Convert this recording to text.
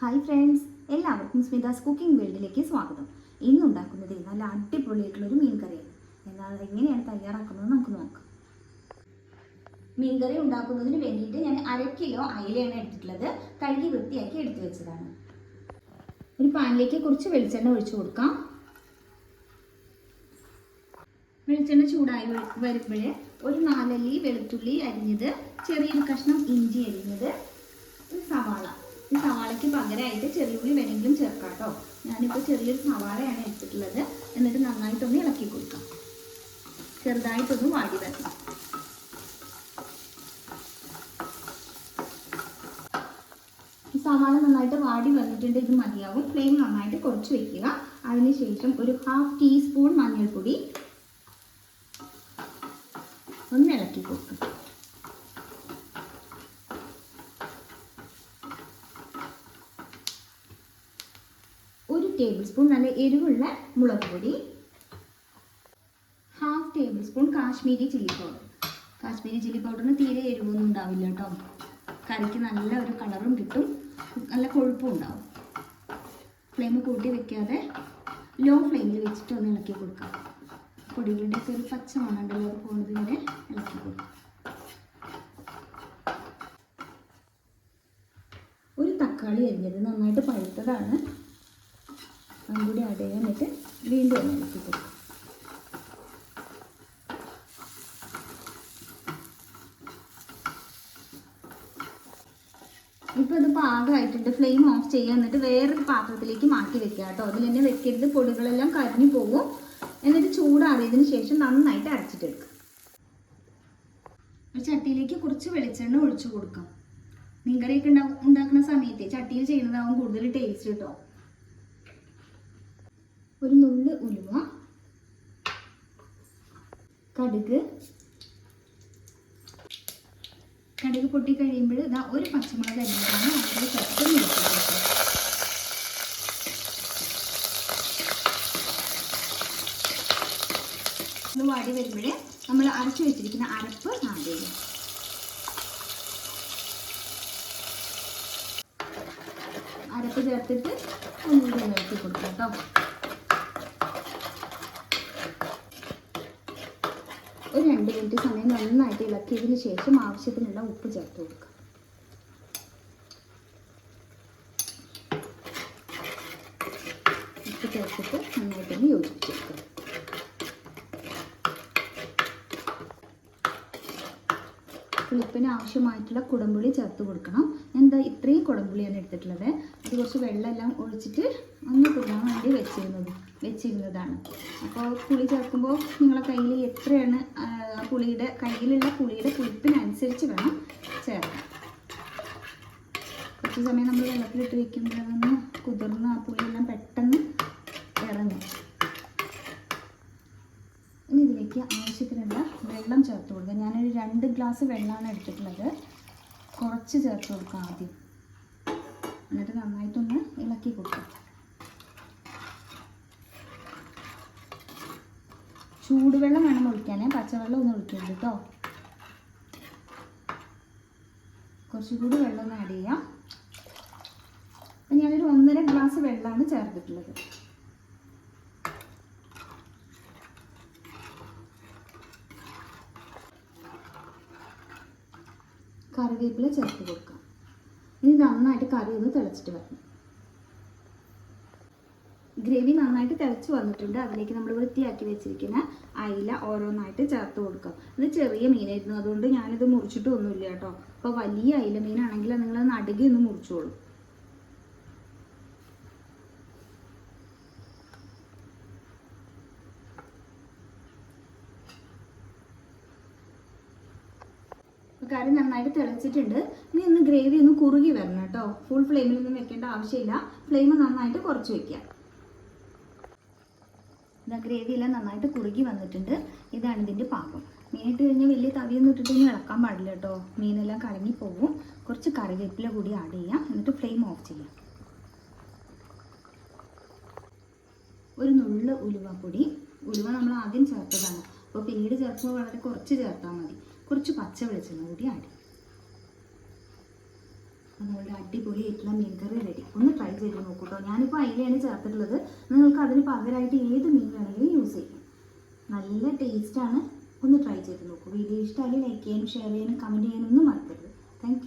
Hi friends എല്ലാവർക്കും സ്മിതാസ് cooking വേൾഡിലേക്ക് സ്വാഗതം. ഇന്ന് ഉണ്ടാക്കുന്നത് നല്ല അടിപൊളിയായിട്ടുള്ള ഒരു മീൻ കറിയാണ് എന്നാൽ എങ്ങനെയാണ് തയ്യാറാക്കുന്നത് നമുക്ക് നോക്കാം. മീൻ കറി ഉണ്ടാക്കുന്നതിന് വേണ്ടിയിട്ട് ഞാൻ അര കിലോ അയിലയാണ് എടുത്തിട്ടുള്ളത്. കഴുകി വൃത്തിയാക്കി എടുത്തു വെച്ചതാണ്. ഒരു പാനിലേക്ക് കുറച്ച് വെളിച്ചെണ്ണ ഒഴിച്ചു കൊടുക്കാം. വെളിച്ചെണ്ണ ചൂടായി വരുമ്പോൾ ഒരു നാലല്ലി വെളുത്തുള്ളി അരിഞ്ഞത് ചെറിയൊരു കഷ്ണം ഇഞ്ചി അരിഞ്ഞത് ഒരു സവാള ഈ സവാളയ്ക്ക് പകരമായിട്ട് ചെറിയുള്ളി വേണമെങ്കിലും ചേർക്കാം കേട്ടോ ഞാനിപ്പോൾ ചെറിയൊരു സവാളയാണ് എടുത്തിട്ടുള്ളത്. എന്നിട്ട് നന്നായിട്ടൊന്ന് ഇളക്കി കൊടുക്കാം. ചെറുതായിട്ടൊന്ന് വാടി വരണം. സവാള നന്നായിട്ട് വാടി വന്നിട്ടുണ്ട് ഇത് മതിയാവും. ഫ്ലെയിം നന്നായിട്ട് കുറച്ച് വെക്കുക. അതിനുശേഷം ഒരു ഹാഫ് ടീസ്പൂൺ മഞ്ഞൾപ്പൊടി ഒന്ന് ഇളക്കി കൊടുക്കുക ഒരു ടേബിൾ സ്പൂൺ നല്ല എരിവുള്ള മുളക് പൊടി. Half tablespoon Kashmiri chilli powder Kashmiri chilli പൗഡറിന് തീരെ എരിവൊന്നും ഉണ്ടാവില്ല കേട്ടോ. കറിക്ക് നല്ല ഒരു കളറും കിട്ടും. നല്ല കൊഴുപ്പും ഉണ്ടാവും. ഫ്ലെയിം കൂട്ടി വെക്കാതെ ലോ ഫ്ലെയിമിൽ വെച്ചിട്ട് ഒന്ന് ഇളക്കി കൊടുക്കാം. പൊടികളുടെ ഒക്കെ ഒരു പച്ച മണമുണ്ടല്ലോ പോകുന്നത് വരെ ഇളക്കി കൊടുക്കാം. ഒരു തക്കാളി അരിഞ്ഞത് നന്നായിട്ട് പഴുത്തതാണ്. അതും കൂടി ആഡ് ചെയ്യാൻ എന്നിട്ട് വീണ്ടും ഒന്ന് ഇളക്കി കൊടുക്കും. ഇപ്പോൾ ഇത് പാകമായിട്ടുണ്ട്. ഫ്ലെയിം ഓഫ് ചെയ്യുക എന്നിട്ട് വേറൊരു പാത്രത്തിലേക്ക് മാറ്റി വെക്കുക കേട്ടോ. അതിൽ തന്നെ വെക്കരുത്. പൊടികളെല്ലാം കരിഞ്ഞു പോകും. എന്നിട്ട് ചൂടാറിയതിന് ശേഷം നന്നായിട്ട് അരച്ചിട്ട് എടുക്കുക ഒരു ചട്ടിയിലേക്ക് കുറച്ച് വെളിച്ചെണ്ണ ഒഴിച്ചു കൊടുക്കാം. മീൻകറിയൊക്കെ ഉണ്ടാ ഉണ്ടാക്കുന്ന സമയത്ത് ചട്ടിയിൽ ചെയ്യുന്നതാവും കൂടുതൽ ടേസ്റ്റ് കേട്ടോ. ഒരു നുള്ള് ഉലുവ കടുക്. കടുക് പൊട്ടി കഴിയുമ്പോൾ ഇതാ ഒരു പച്ചമുളക് അരിഞ്ഞതാണ് അതിൽ പെട്ടെന്ന് ഒന്ന് വാടി വരുമ്പോൾ നമ്മൾ അരച്ചു വെച്ചിരിക്കുന്ന അരപ്പ് ആഡ് അരപ്പ് ചേർത്തിട്ട് ഒന്നുകൂടി നിർത്തി കൊടുക്കാം കേട്ടോ. ഒരു രണ്ട് മിനിറ്റ് സമയം നന്നായിട്ട് ഇളക്കിയതിന് ശേഷം ആവശ്യത്തിനുള്ള ഉപ്പ് ചേർത്ത് കൊടുക്കുക ഉപ്പ് ചേർത്തിട്ട് നന്നായിട്ടൊന്ന് യോജിപ്പിച്ചെടുക്കുക പുളിപ്പിന് ആവശ്യമായിട്ടുള്ള കുടംപുളി ചേർത്ത് കൊടുക്കണം. ഞാൻ എന്താ ഇത്രയും കുടംപുളിയാണ് എടുത്തിട്ടുള്ളത്. അത് കുറച്ച് വെള്ളമെല്ലാം ഒഴിച്ചിട്ട് ഒന്ന് കുടാൻ വേണ്ടി വെച്ചിരുന്നത്. വെച്ചിരുന്നതാണ്. അപ്പോൾ പുളി ചേർക്കുമ്പോൾ നിങ്ങളെ കയ്യിൽ എത്രയാണ് പുളിയുടെ കയ്യിലുള്ള പുളിയുടെ പുളിപ്പിനനുസരിച്ച് വേണം ചേർക്കാൻ. കുറച്ച് സമയം നമ്മൾ വെള്ളത്തിലിട്ട് വെക്കുമ്പോൾ അതൊന്ന് കുതിർന്ന് ആ പുളിയെല്ലാം പെട്ടെന്ന് ഇറങ്ങും ഇനി ഇതിലേക്ക് ആവശ്യത്തിനുള്ള വെള്ളം ചേർത്ത് കൊടുക്കുക. ഞാനൊരു രണ്ട് ഗ്ലാസ് വെള്ളമാണ് എടുത്തിട്ടുള്ളത്. കുറച്ച് ചേർത്ത് കൊടുക്കാം ആദ്യം. എന്നിട്ട് നന്നായിട്ടൊന്ന് ഇളക്കി കൊടുക്കാം. ചൂടുവെള്ളം വേണം ഒഴിക്കാൻ പച്ചവെള്ളം ഒന്നും ഒഴിക്കരുത് കേട്ടോ കുറച്ചുകൂടി വെള്ളം ഒന്ന് ആഡ് ചെയ്യാം. അപ്പം ഞാനൊരു ഒന്നര ഗ്ലാസ് വെള്ളമാണ് ചേർത്തിട്ടുള്ളത്. കറിവേപ്പില ചേർത്ത് കൊടുക്കാം. ഇനി നന്നായിട്ട് കറി ഒന്ന് തിളച്ചിട്ട് വരണം. ഗ്രേവി നന്നായിട്ട് തിളച്ച് വന്നിട്ടുണ്ട്. അതിലേക്ക് നമ്മൾ വൃത്തിയാക്കി വെച്ചിരിക്കുന്ന അയില ഓരോന്നായിട്ട് ചേർത്ത് കൊടുക്കാം. ഇത് ചെറിയ മീനായിരുന്നു. അതുകൊണ്ട് ഞാനിത് മുറിച്ചിട്ട് ഒന്നുമില്ല കേട്ടോ. അപ്പോൾ വലിയ അയില മീനാണെങ്കിൽ നിങ്ങൾ നടുകി ഒന്ന് മുറിച്ചോളൂ. കറി നന്നായിട്ട് തിളച്ചിട്ടുണ്ട്. ഇനി ഒന്ന് ഗ്രേവി ഒന്ന് കുറുകി വരണം കേട്ടോ. ഫുൾ ഫ്ലെയിമിൽ ഒന്നും വെക്കേണ്ട ആവശ്യമില്ല. ഫ്ലെയിം നന്നായിട്ട് കുറച്ച് വെക്കുക. ഗ്രേവി എല്ലാം നന്നായിട്ട് കുറുകി വന്നിട്ടുണ്ട്. ഇതാണ് ഇതിന്റെ പാകം. മീനിട്ട് കഴിഞ്ഞാൽ വലിയ തവിയൊന്നും ഇട്ടിട്ട് ഇനി ഇളക്കാൻ പാടില്ല കേട്ടോ. മീനെല്ലാം പോകും കുറച്ച് കറിവേപ്പില കൂടി ആഡ് ചെയ്യാം. എന്നിട്ട് ഫ്ലെയിം ഓഫ് ചെയ്യാം. ഒരു നുള്ള ഉലുവപ്പൊടി. ഉലുവ നമ്മൾ ആദ്യം ചേർത്തതാണ്. അപ്പോൾ പിന്നീട് ചേർക്കുമ്പോൾ വളരെ കുറച്ച് ചേർത്താൽ മതി. കുറച്ച് പച്ച വെളിച്ചെണ്ണ കൂടി ആഡ് ചെയ്യും. നമ്മളുടെ അടിപൊളിയായിട്ടുള്ള മീൻ കറി റെഡി ഒന്ന് ട്രൈ ചെയ്ത് നോക്കൂ കേട്ടോ ഞാനിപ്പോൾ അയിലയാണ് ചേർത്തിട്ടുള്ളത്. നിങ്ങൾക്ക് അതിന് പകരമായിട്ട് ഏത് മീൻ വേണമെങ്കിലും യൂസ് ചെയ്യാം. നല്ല ടേസ്റ്റാണ് ഒന്ന് ട്രൈ ചെയ്ത് നോക്കൂ. വീഡിയോ ഇഷ്ടമായി ലൈക്ക് ചെയ്യാനും ഷെയർ ചെയ്യാനും കമന്റ് ചെയ്യാനൊന്നും മറക്കരുത്. താങ്ക്